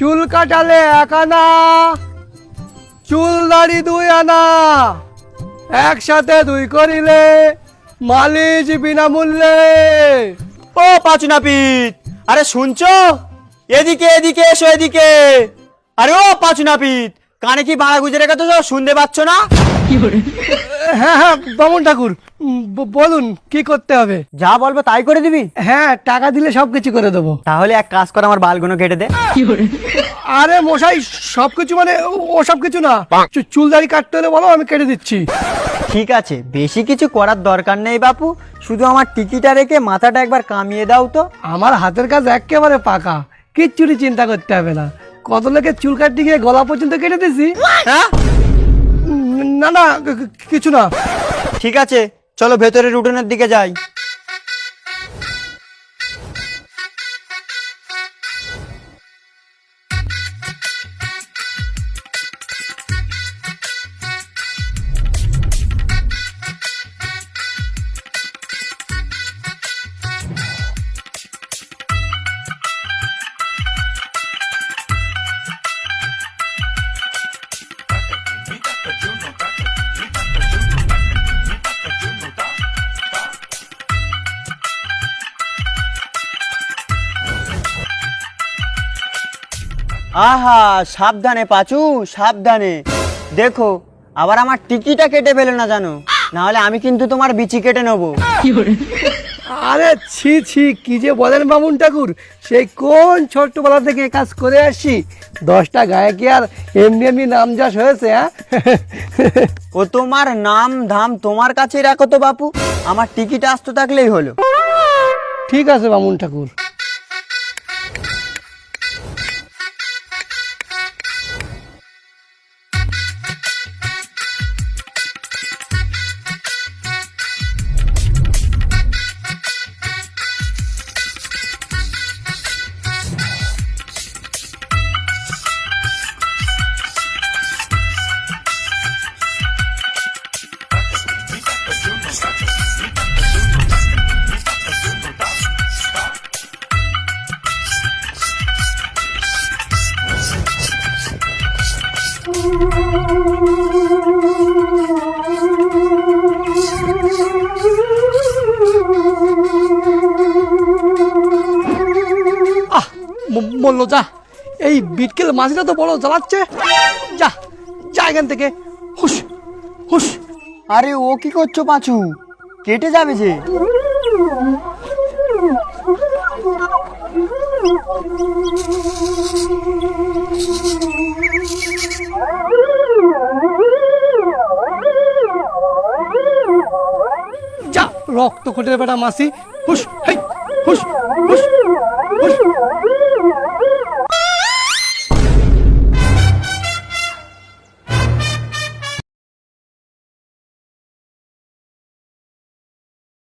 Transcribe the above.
চুল কাটালে এক আনা চুল দাড়ি দুই আনা। একসাথে দুই করিলে মালিশ বিনামূল্যে। ও পাঁচু নাপিত আরে শুনছো? এদিকে এদিকে এসো এদিকে। আরে ও পাঁচু নাপিত কানে কি বাড়া গুজে রেখে তো শুনতে পাচ্ছ না? হ্যাঁ হ্যাঁ বামুন ঠাকুর। বলুন কি করতে হবে? যা বলবে তাই করে দিবি? হ্যাঁ টাকা দিলে সব কিছু করে দেবো। তাহলে এক কাজ কর আমার বালগুলো কেটে দে। আরে মশাই সব কিছু মানে ও- ও সব কিছু না। চুল দাড়ি কাটতে হলে বলো আমি কেটে দিচ্ছি। ঠিক আছে বেশি কিছু করার দরকার নেই বাপু। শুধু আমার টিকিটা রেখে মাথাটা একবার কামিয়ে দাও তো। আমার হাতের কাজ একেবারে পাকা। কিচ্ছুটি চিন্তা করতে হবে না। কত লোকের চুল কাটতে গিয়ে গলা পর্যন্ত কেটে দিছি? হ্যাঁ? না না কিছু না। ঠিক আছে চলো ভেতরের উঠোনের দিকে যাই। আহা সাবধানে পাচু সাবধানে। দেখো আবার আমার টিকিটা কেটে ফেলে না জানো? না হলে আমি কিন্তু তোমার বিচি কেটে নেব। আরে ছি ছি কি যে বলেন বামুন ঠাকুর? সেই কোন ছোট্টবেলা থেকে কাজ করে আসি? দশটা গায়ে কি আর এমনি এমনি নাম যাস হয়েছে হ্যাঁ? ও তোমার নাম ধাম তোমার কাছে রাখো তো বাপু আমার টিকিট আসতে থাকলেই হলো। ঠিক আছে বামুন ঠাকুর। আহ বলল যা। এই বিটকেল মাঝিটা তো বড় জ্বালাচ্ছে। যা যা এখান থেকে। হুস হুস আরে ও কি করছ পাঁচু? কেটে যাবে যে যা। রক্ত কোটের বেটা মাসি। হুশ হুস হুস